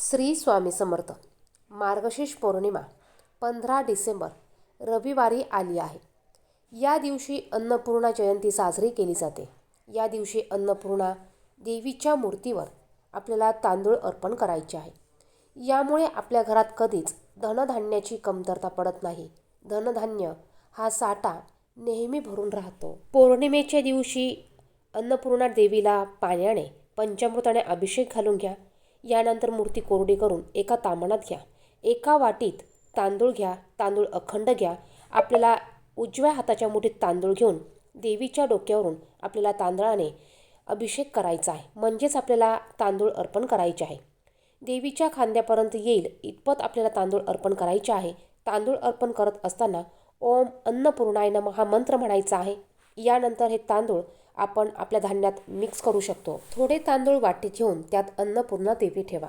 श्री स्वामी समर्थ. मार्गशीर्ष पौर्णिमा पंधरा डिसेंबर रविवारी आली आहे. या दिवशी अन्नपूर्णा जयंती साजरी केली जाते. या दिवशी अन्नपूर्णा देवीच्या मूर्तीवर आपल्याला तांदूळ अर्पण करायचे आहे. यामुळे आपल्या घरात कधीच धनधान्याची कमतरता पडत नाही. धनधान्य हा साठा नेहमी भरून राहतो. पौर्णिमेच्या दिवशी अन्नपूर्णा देवीला पाण्याने पंचामृताने अभिषेक घालून घ्या. यानंतर मूर्ती कोरडी करून एका तामणात घ्या. एका वाटीत तांदूळ घ्या तांदूळ अखंड घ्या. आपल्याला उजव्या हाताच्या मुठीत तांदूळ घेऊन देवीच्या डोक्यावरून आपल्याला तांदळाने अभिषेक करायचा आहे. म्हणजेच आपल्याला तांदूळ अर्पण करायचे आहे. देवीच्या खांद्यापर्यंत येईल इतपत आपल्याला तांदूळ अर्पण करायचे आहे. तांदूळ अर्पण करत असताना ओम अन्नपूर्णाय नमः हा मंत्र म्हणायचा आहे. यानंतर हे तांदूळ आपण आपल्या धान्यात मिक्स करू शकतो. थोडे तांदूळ वाटीत घेऊन त्यात अन्नपूर्णा देवी ठेवा.